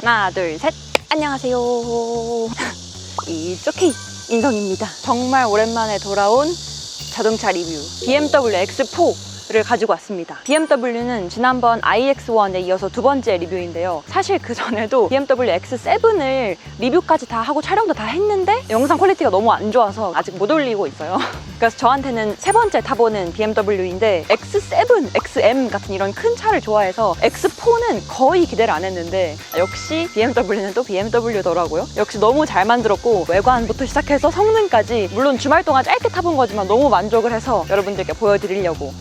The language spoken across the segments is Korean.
하나, 둘, 셋. 안녕하세요. 이쪽이 인성입니다. 정말 오랜만에 돌아온 자동차 리뷰 BMW X4 를 가지고 왔습니다. BMW는 지난번 iX1에 이어서 두 번째 리뷰인데요. 사실 그 전에도 BMW X7을 리뷰까지 다 하고 촬영도 다 했는데 영상 퀄리티가 너무 안 좋아서 아직 못 올리고 있어요. 그래서 저한테는 세 번째 타보는 BMW인데 X7, XM 같은 이런 큰 차를 좋아해서 X4는 거의 기대를 안 했는데 역시 BMW는 또 BMW더라고요. 역시 너무 잘 만들었고 외관부터 시작해서 성능까지 물론 주말 동안 짧게 타본 거지만 너무 만족을 해서 여러분들께 보여드리려고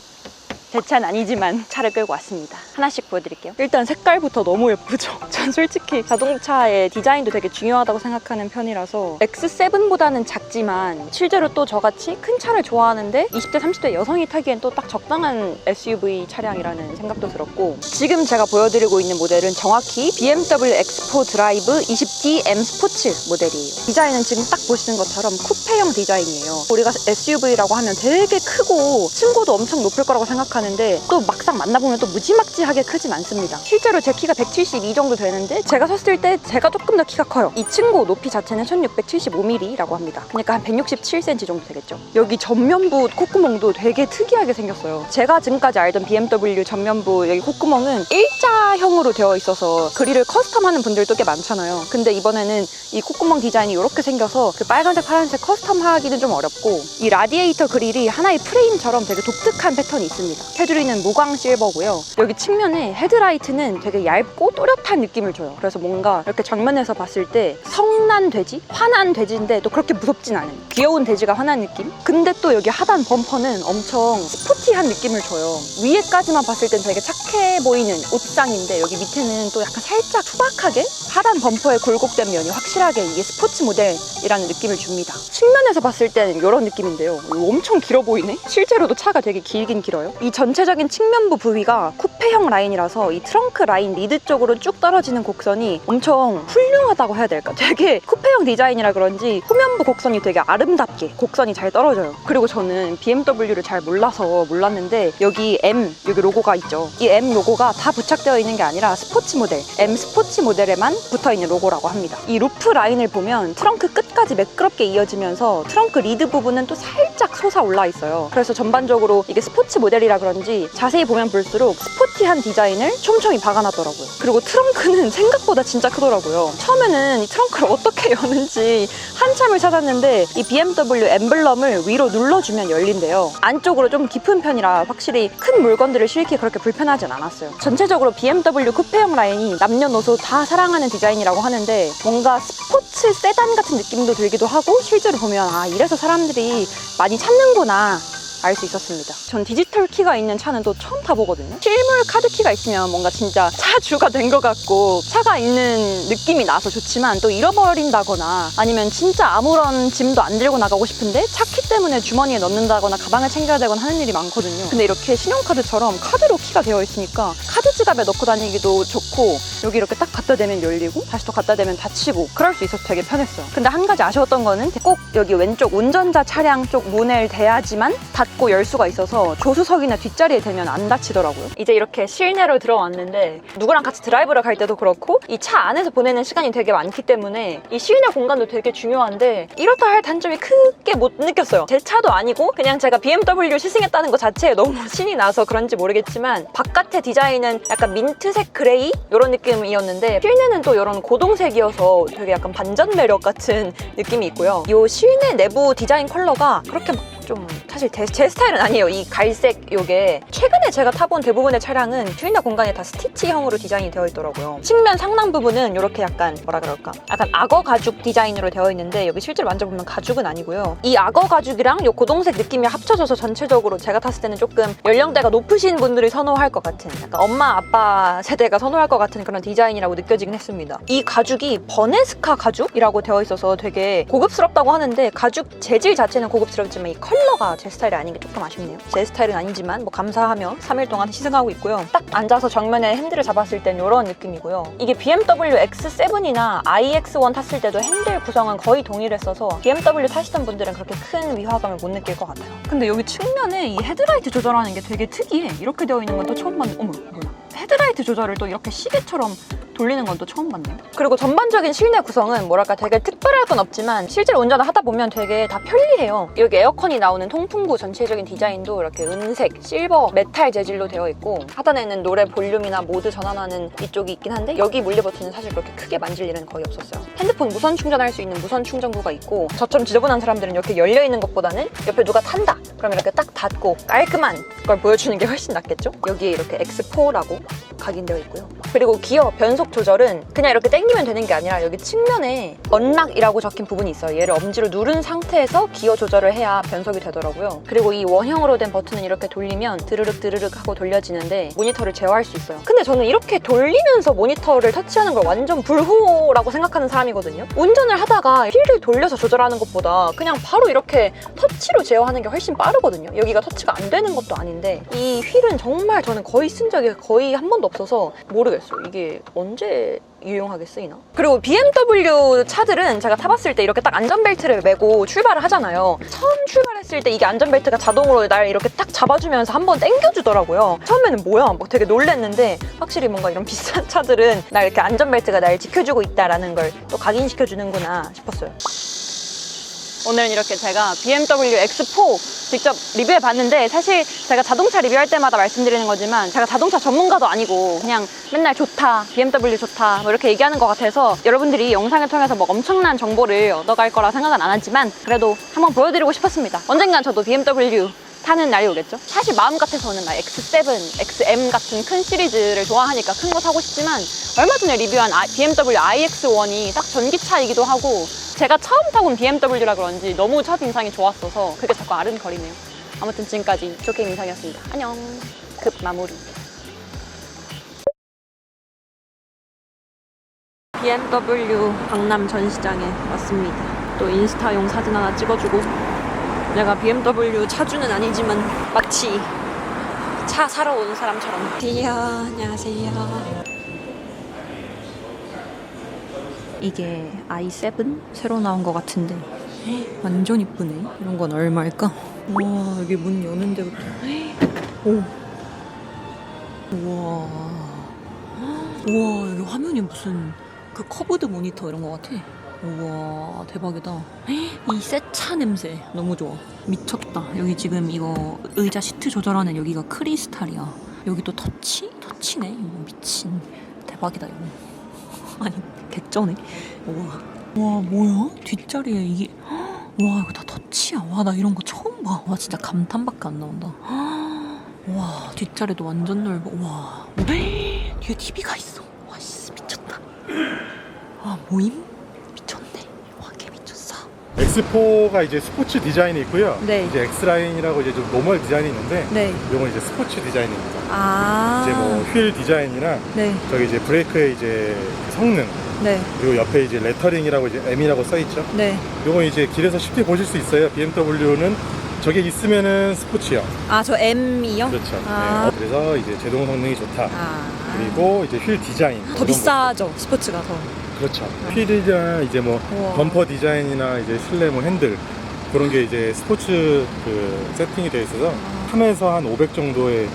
제 차는 아니지만 차를 끌고 왔습니다. 하나씩 보여드릴게요. 일단 색깔부터 너무 예쁘죠? 전 솔직히 자동차의 디자인도 되게 중요하다고 생각하는 편이라서 X7보다는 작지만 실제로 또 저같이 큰 차를 좋아하는데 20대, 30대 여성이 타기엔 또 딱 적당한 SUV 차량이라는 생각도 들었고 지금 제가 보여드리고 있는 모델은 정확히 BMW X4 드라이브 20D M 스포츠 모델이에요. 디자인은 지금 딱 보시는 것처럼 쿠페형 디자인이에요. 우리가 SUV라고 하면 되게 크고 층고도 엄청 높을 거라고 생각하는데 또 막상 만나보면 또 무지막지하게 크진 않습니다. 실제로 제 키가 172 정도 되는데 제가 섰을 때 제가 조금 더 키가 커요. 이 층고 높이 자체는 1675mm라고 합니다. 그러니까 한 167cm 정도 되겠죠. 여기 전면부 콧구멍도 되게 특이하게 생겼어요. 제가 지금까지 알던 BMW 전면부 여기 콧구멍은 일자형으로 되어 있어서 그릴을 커스텀하는 분들도 꽤 많잖아요. 근데 이번에는 이 콧구멍 디자인이 이렇게 생겨서 그 빨간색, 파란색 커스텀하기는 좀 어렵고 이 라디에이터 그릴이 하나의 프레임처럼 되게 독특한 패턴이 있습니다. 테두리는 무광 실버고요. 여기 측면에 헤드라이트는 되게 얇고 또렷한 느낌을 줘요. 그래서 뭔가 이렇게 정면에서 봤을 때 성난 돼지? 화난 돼지인데 또 그렇게 무섭진 않은 귀여운 돼지가 화난 느낌? 근데 또 여기 하단 범퍼는 엄청 스포티한 느낌을 줘요. 위에까지만 봤을 땐 되게 착해 보이는 옷상인데 여기 밑에는 또 약간 살짝 투박하게 하단 범퍼의 굴곡된 면이 확실하게 이게 스포츠 모델이라는 느낌을 줍니다. 측면에서 봤을 때는 이런 느낌인데요. 엄청 길어 보이네? 실제로도 차가 되게 길긴 길어요. 이전 체적인 측면부 부위가 쿠페형 라인이라서 이 트렁크 라인 리드 쪽으로 쭉 떨어지는 곡선이 엄청 훌륭하다고 해야 될까? 되게 쿠페형 디자인이라 그런지 후면부 곡선이 되게 아름답게 곡선이 잘 떨어져요. 그리고 저는 BMW를 잘 몰라서 몰랐는데 여기 M 여기 로고가 있죠. 이 M 로고가 다 부착되어 있는 게 아니라 스포츠 모델 M 스포츠 모델에만 붙어 있는 로고라고 합니다. 이 루프 라인을 보면 트렁크 끝까지 매끄럽게 이어지면서 트렁크 리드 부분은 또 살짝 솟아 올라 있어요. 그래서 전반적으로 이게 스포츠 모델이라 그런지 자세히 보면 볼수록 스포티한 디자인을 촘촘히 박아놨더라고요. 그리고 트렁크는 생각보다 진짜 크더라고요. 처음에는 이 트렁크를 어떻게 여는지 한참을 찾았는데 이 BMW 엠블럼을 위로 눌러주면 열린대요. 안쪽으로 좀 깊은 편이라 확실히 큰 물건들을 싣기 그렇게 불편하진 않았어요. 전체적으로 BMW 쿠페형 라인이 남녀노소 다 사랑하는 디자인이라고 하는데 뭔가 스포츠 세단 같은 느낌도 들기도 하고 실제로 보면 아 이래서 사람들이 많이 찾는구나 알 수 있었습니다. 전 디지털 키가 있는 차는 또 처음 타보거든요. 실물 카드 키가 있으면 뭔가 진짜 차주가 된 것 같고 차가 있는 느낌이 나서 좋지만 또 잃어버린다거나 아니면 진짜 아무런 짐도 안 들고 나가고 싶은데 차키 때문에 주머니에 넣는다거나 가방을 챙겨야 되거나 하는 일이 많거든요. 근데 이렇게 신용카드처럼 카드로 키가 되어 있으니까 카드 지갑에 넣고 다니기도 좋고 여기 이렇게 딱 갖다 대면 열리고 다시 또 갖다 대면 닫히고 그럴 수 있어서 되게 편했어요. 근데 한 가지 아쉬웠던 거는 꼭 여기 왼쪽 운전자 차량 쪽 문을 대야지만 닫고 열 수가 있어서 조수석이나 뒷자리에 대면 안 닫히더라고요. 이제 이렇게 실내로 들어왔는데 누구랑 같이 드라이브를 갈 때도 그렇고 이 차 안에서 보내는 시간이 되게 많기 때문에 이 실내 공간도 되게 중요한데 이렇다 할 단점이 크게 못 느꼈어요. 제 차도 아니고 그냥 제가 BMW 시승했다는 것 자체에 너무 신이 나서 그런지 모르겠지만 바깥의 디자인은 약간 민트색 그레이 이런 느낌이었는데 실내는 또 이런 고동색이어서 되게 약간 반전 매력 같은 느낌이 있고요. 이 실내 내부 디자인 컬러가 그렇게 막 좀 사실 제, 제 스타일은 아니에요. 이 갈색 요게 최근에 제가 타본 대부분의 차량은 실내 공간에 다 스티치형으로 디자인이 되어 있더라고요. 측면 상랑 부분은 이렇게 약간 뭐라 그럴까? 약간 악어 가죽 디자인으로 되어 있는데 여기 실제로 만져보면 가죽은 아니고요. 이 악어 가죽이랑 요 고동색 느낌이 합쳐져서 전체적으로 제가 탔을 때는 조금 연령대가 높으신 분들이 선호할 것 같은 약간 엄마 아빠 세대가 선호할 것 같은 그런 디자인이라고 느껴지긴 했습니다. 이 가죽이 버네스카 가죽이라고 되어 있어서 되게 고급스럽다고 하는데 가죽 재질 자체는 고급스럽지만 이 컬러 가 제 스타일이 아닌 게 조금 아쉽네요. 제 스타일은 아니지만 뭐 감사하며 3일 동안 시승하고 있고요. 딱 앉아서 정면에 핸들을 잡았을 땐 이런 느낌이고요. 이게 BMW X7이나 iX1 탔을 때도 핸들 구성은 거의 동일했어서 BMW 타시던 분들은 그렇게 큰 위화감을 못 느낄 것 같아요. 근데 여기 측면에 이 헤드라이트 조절하는 게 되게 특이해. 이렇게 되어 있는 건 또 처음 봤는데 어머 뭐야. 헤드라이트 조절을 또 이렇게 시계처럼 돌리는 건 또 처음 봤네요. 그리고 전반적인 실내 구성은 뭐랄까 되게 특별할 건 없지만 실제로 운전을 하다 보면 되게 다 편리해요. 여기 에어컨이 나오는 통풍구 전체적인 디자인도 이렇게 은색, 실버, 메탈 재질로 되어 있고 하단에는 노래 볼륨이나 모드 전환하는 이쪽이 있긴 한데 여기 물리 버튼은 사실 그렇게 크게 만질 일은 거의 없었어요. 핸드폰 무선 충전할 수 있는 무선 충전구가 있고 저처럼 지저분한 사람들은 이렇게 열려 있는 것보다는 옆에 누가 탄다. 그럼 이렇게 딱 닫고 깔끔한 걸 보여주는 게 훨씬 낫겠죠? 여기에 이렇게 X4라고 각인되어 있고요. 그리고 기어 변속 조절은 그냥 이렇게 당기면 되는 게 아니라 여기 측면에 언락이라고 적힌 부분이 있어요. 얘를 엄지로 누른 상태에서 기어 조절을 해야 변속이 되더라고요. 그리고 이 원형으로 된 버튼은 이렇게 돌리면 드르륵 드르륵 하고 돌려지는데 모니터를 제어할 수 있어요. 근데 저는 이렇게 돌리면서 모니터를 터치하는 걸 완전 불호라고 생각하는 사람이거든요. 운전을 하다가 휠을 돌려서 조절하는 것보다 그냥 바로 이렇게 터치로 제어하는 게 훨씬 빠르거든요. 여기가 터치가 안 되는 것도 아닌데 이 휠은 정말 저는 거의 쓴 적이 거의 한 번도 없어서 모르겠어요. 이게 언제 유용하게 쓰이나? 그리고 BMW 차들은 제가 타봤을 때 이렇게 딱 안전벨트를 메고 출발을 하잖아요. 처음 출발했을 때 이게 안전벨트가 자동으로 날 이렇게 딱 잡아주면서 한번 당겨주더라고요. 처음에는 뭐야? 막 되게 놀랬는데 확실히 뭔가 이런 비싼 차들은 날 이렇게 안전벨트가 날 지켜주고 있다라는 걸 또 각인시켜주는구나 싶었어요. 오늘은 이렇게 제가 BMW X4 직접 리뷰해 봤는데 사실 제가 자동차 리뷰할 때마다 말씀드리는 거지만 제가 자동차 전문가도 아니고 그냥 맨날 좋다, BMW 좋다 뭐 이렇게 얘기하는 것 같아서 여러분들이 영상을 통해서 뭐 엄청난 정보를 얻어갈 거라 생각은 안 하지만 그래도 한번 보여드리고 싶었습니다. 언젠간 저도 BMW 타는 날이 오겠죠? 사실 마음 같아서는 막 X7, XM 같은 큰 시리즈를 좋아하니까 큰 거 사고 싶지만 얼마 전에 리뷰한 아- BMW iX1이 딱 전기차이기도 하고 제가 처음 타본 BMW라 그런지 너무 첫 인상이 좋았어서 그게 자꾸 아른거리네요. 아무튼 지금까지 쇼게임 인상이었습니다. 안녕. 급 마무리. BMW 강남 전시장에 왔습니다. 또 인스타용 사진 하나 찍어주고 내가 BMW 차주는 아니지만 마치 차 사러 온 사람처럼. 안녕하세요. 안녕하세요. 이게 i7 새로 나온 것 같은데 완전 이쁘네. 이런 건 얼마일까? 와 여기 문 여는 데부터. 오. 우와. 우와 여기 화면이 무슨 그 커브드 모니터 이런 것 같아. 우와 대박이다. 이 새차 냄새 너무 좋아. 미쳤다. 여기 지금 이거 의자 시트 조절하는 여기가 크리스탈이야. 여기 또 터치? 터치네. 미친 대박이다 이거. 아니 개쩌네. 우와. 와 뭐야? 뒷자리에 이게 와 이거 다 터치야. 와 나 이런 거 처음 봐. 와 진짜 감탄밖에 안 나온다. 와 뒷자리도 완전 넓어. 와 뒤에 TV가 있어. 와씨 미쳤다. 아 모임? 미쳤네. 와개 미쳤어. X4가 이제 스포츠 디자인이 있고요. 네. 이제 X라인이라고 이제 좀 노멀 디자인이 있는데 네. 이건 이제 스포츠 디자인입니다. 아. 이제 뭐 휠 디자인이나 네. 저기 이제 브레이크의 이제 성능 네. 그리고 옆에 이제 레터링이라고 이제 M이라고 써 있죠. 네. 이건 이제 길에서 쉽게 보실 수 있어요. BMW는 저게 있으면은 스포츠요. 아저 M이요? 그렇죠. 아. 네. 그래서 이제 제동 성능이 좋다. 아. 그리고 이제 휠 디자인 더 이런 비싸죠 스포츠가 더. 거. 그렇죠. 휠이나 이제 뭐 우와. 범퍼 디자인이나 이제 실내 뭐 핸들 그런 게 이제 스포츠 그 세팅이 되어 있어서 하면서 한 500 정도의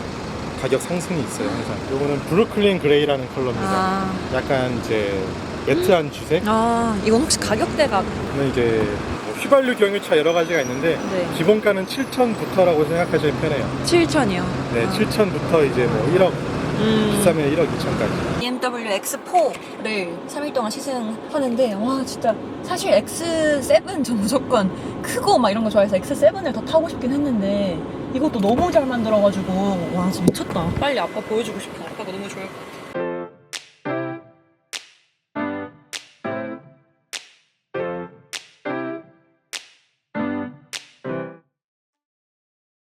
가격 상승이 있어요 항상. 요거는 브루클린 그레이라는 컬러입니다. 아. 약간 이제 매트한 주색. 아 이건 혹시 가격대가 는 이제 뭐 휘발유 경유차 여러 가지가 있는데 네. 기본가는 7천부터라고 생각하시면 편해요. 7천이요. 네, 7천부터 이제 뭐 1억 음. 비싸면 1억 2천까지. BMW X4를 3일 동안 시승하는데 와 진짜. 사실 X7 저 무조건 크고 막 이런 거 좋아해서 X7을 더 타고 싶긴 했는데 이것도 너무 잘 만들어가지고 와 진짜 미쳤다. 빨리 아빠 보여주고 싶어. 아빠가 너무 좋아할 것 같아